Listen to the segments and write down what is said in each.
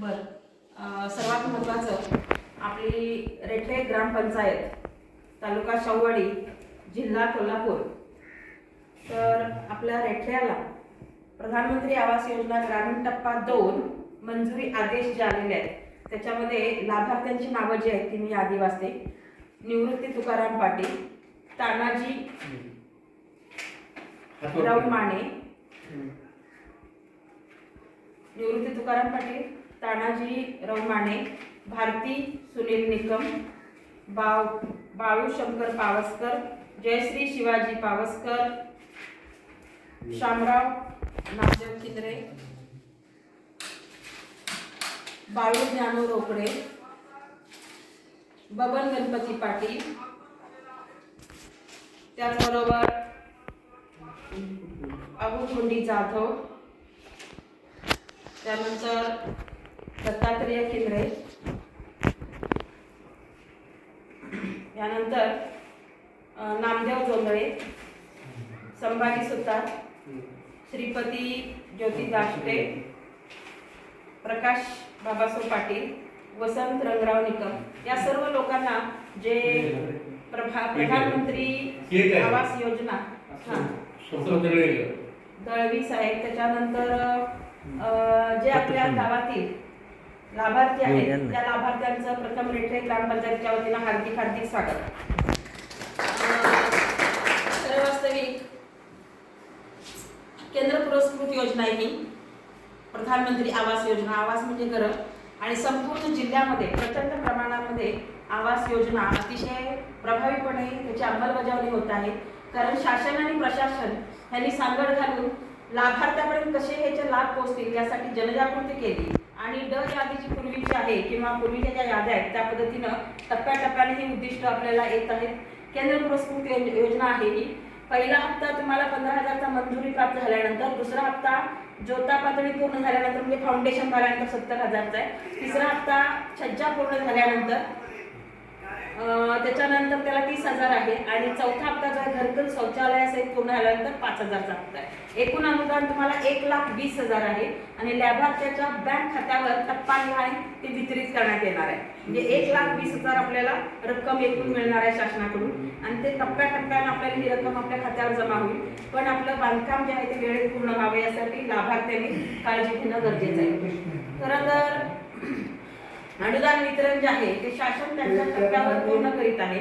बर. सर्वात महत्त्वाचं आपली रेठे ग्रामपंचायत तालुका शाहूवाडी जिल्हा कोल्हापूर. तर आपल्या रेठ्याला प्रधानमंत्री आवास योजना ग्रामीण टप्पा दोन मंजुरी आदेश जे आलेले आहेत त्याच्यामध्ये लाभार्थ्यांची नावं जी आहेत ती मी यादी वाचते. निवृत्ती तुकाराम पाटील तानाजी राव माने. निवृत्ती तुकाराम पाटील तानाजी रवमाने भारती सुनील निकम बाव बाळू शंकर पावसकर जयश्री शिवाजी पावसकर शामराव नामदेव किंद्रे बाळू ज्ञानू रोकडे बबन गणपती पाटील त्याचबरोबर अबू मुंडी जाधव त्यानंतर दत्तात्रेय किंद्रे यानंतर नामदेव जोंधळे संभाजी सुतार श्रीपती ज्योती दाष्टे प्रकाश बाबासाहेब पाटील वसंत रंगराव निकम. या सर्व लोकांना जे प्रभा प्रधानमंत्री. आवास योजना हा दळवी साहेब त्याच्यानंतर जे आपल्या गावातील लाभार्थी आहेत. त्या लाभार्थ्यांचं प्रथम रेठे ग्रामपंचायतीच्या वतीनं हार्दिक हार्दिक स्वागत. तर वास्तविक केंद्र पुरस्कृत योजना ही. प्रधानमंत्री आवास योजना आवास म्हणजे घरं. आणि संपूर्ण जिल्ह्यामध्ये प्रचंड प्रमाणामध्ये आवास योजना अतिशय प्रभावीपणे त्याची अंमलबजावणी होत आहे. कारण शासन आणि प्रशासन यांनी सांगड घालून लाभार्थ्यापर्यंत कसे ह्याचे लाभ पोहोचतील यासाठी जनजागृती केली. आणि ड यादी जी पूर्वीची आहे किंवा पूर्वीच्या ज्या याद्या आहेत त्या पद्धतीनं टप्प्याटप्प्याने ही उद्दिष्ट आपल्याला येत आहेत. केंद्र पुरस्कृत योजना आहे ही. पहिला हप्ता तुम्हाला पंधरा हजारचा मंजुरी प्राप्त झाल्यानंतर दुसरा हप्ता ज्योता पातळी पूर्ण झाल्यानंतर म्हणजे फाउंडेशन झाल्यानंतर सत्तर हजारचा आहे. तिसरा हप्ता छज्जा पूर्ण झाल्यानंतर त्याच्यानंतर त्याला तीस हजार आहे आणि चौथा हप्ता जो आहे घरकुल शौचालयासहित पूर्ण झाल्यानंतर पाच हजारचा हप्ता आहे. एकूण अनुदान तुम्हाला एक लाख वीस हजार आहे आणि लाभार्थ्याच्या बँक खात्यावर टप्पानिहाय ते वितरित करण्यात येणार आहे. म्हणजे एक लाख वीस हजार आपल्याला रक्कम एकूण मिळणार आहे शासनाकडून आणि ते टप्प्याटप्प्याने आपल्याला ही रक्कम आपल्या खात्यावर जमा होईल. पण आपलं बांधकाम जे आहे ते वेळेत पूर्ण व्हावे यासाठी लाभार्थ्यांनी काळजी घेणं गरजेचं आहे. खरं तर अनुदान वितरण जे आहे ते शासन त्यांच्या टप्प्यावर पूर्ण करीत आहे.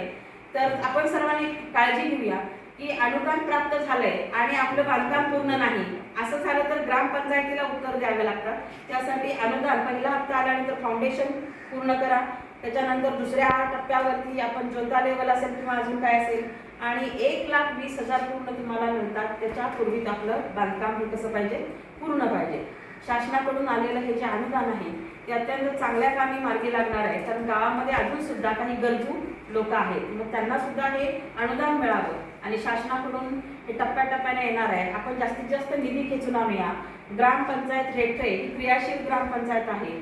तर आपण सर्वांनी काळजी घेऊया की अनुदान प्राप्त झालंय आणि आपलं बांधकाम पूर्ण नाही असं झालं तर ग्रामपंचायतीला उत्तर द्यावे लागतात. त्यासाठी अनुदान पहिला हप्ता आल्यानंतर फाउंडेशन पूर्ण करा. त्याच्यानंतर दुसऱ्या टप्प्यावरती आपण ज्योता लेवल असेल किंवा अजून काय असेल आणि एक लाख वीस हजार पूर्ण तुम्हाला मिळतात. त्याच्या पूर्वीत आपलं बांधकाम हे कसं पाहिजे? पूर्ण पाहिजे. शासनाकडून आलेलं हे जे अनुदान आहे ते अत्यंत चांगल्या कामी मार्गी लागणार आहे. कारण गावामध्ये अजून सुद्धा काही गरजू लोक आहेत. मग त्यांना सुद्धा हे अनुदान मिळावं आणि शासनाकडून हे टप्प्याटप्प्याने येणार आहे. आपण जास्तीत जास्त निधी खेचून आणूया. ग्रामपंचायत रेठे ही क्रियाशील ग्रामपंचायत आहे.